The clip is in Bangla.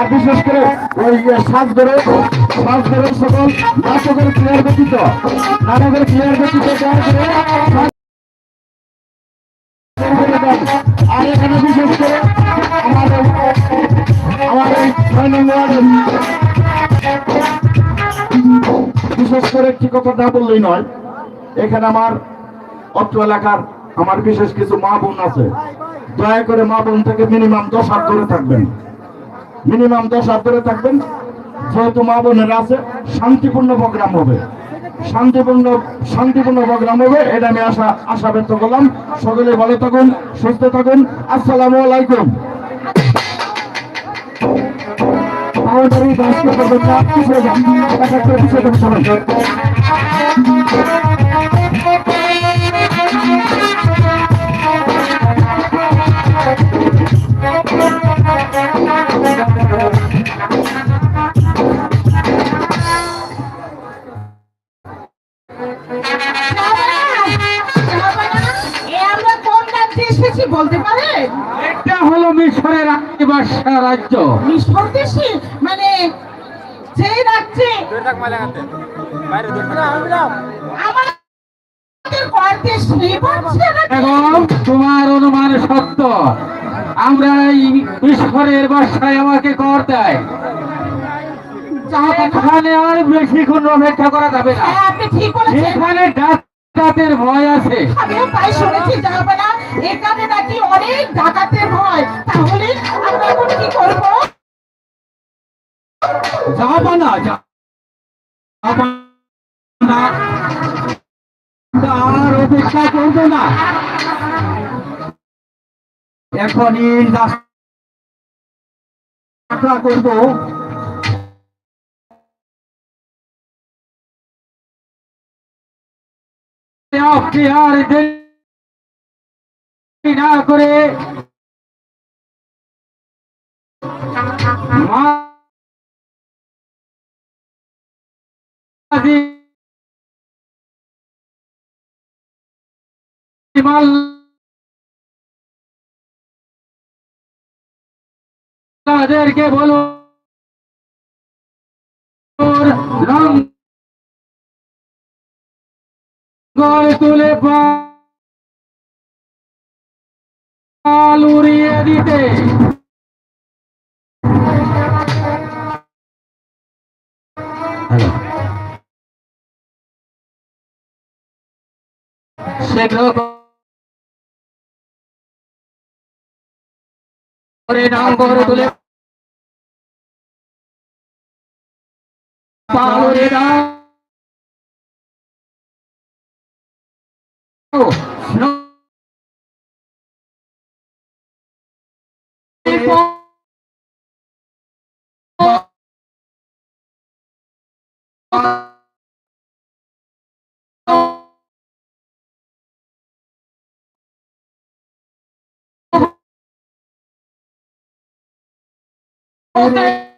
আর বিশেষ করে ওই শ্বাস ধরে শ্বাস ধরে সকল নাটকের প্লেয়ার ব্যতীত, নাটকের প্লেয়ার ব্যতীত। আর এখানে বিশেষ করে আমাদের বিশেষ করে একটি কথা না বললেই নয়, এখানে আমার অত্র এলাকার আমার বিশেষ কিছু মা বোন আছে দয়া করে মা বোন থেকে মিনিমাম দশ হাত ধরে থাকবেন মিনিমাম দশ হাত ধরে থাকবেন। যেহেতু মা বোনেরা আছে, শান্তিপূর্ণ প্রোগ্রাম হবে। শান্তিপূর্ণ শান্তিপূর্ণ প্রোগ্রাম হবে, এটা আমি আশা আশা ব্যক্ত করলাম। সকলে ভালো থাকুন, সুস্থ থাকুন। আসসালামু আলাইকুম। এই দায়িত্ব করবেন না পিছিয়ে যান এক এক করে পিছিয়ে সবাই এসেছি বলতে পারেন এটা হলো মিশরের রাজ্য। মিশর দেশে মানে যে রাজ্যে? তোমার অনুমান সত্য আমরা এই মিশরের বাসায় আমাকে কর দেয়। এখানে আর বেশিক্ষণ অপেক্ষা করা যাবে না। হ্যাঁ আপনি ঠিক বলেছেন। এখানে ডাকাতের ভয় আছে। আমিও তাই শুনেছি যাবে এখানে নাকি অনেক ডাকাতের ভয়। তাহলে আমরা এখন কি করব? যাবা না যা- যাবা না। আর অপেক্ষা করবে না। এখনই করব। আর দেরি না করে তাদেরকে বলো রং গড়ে তুলে পাল উড়িয়ে দিতে। সেগুলো করে নাম গড়ে তুলে পাল উড়িয়ে দাও をしのお願い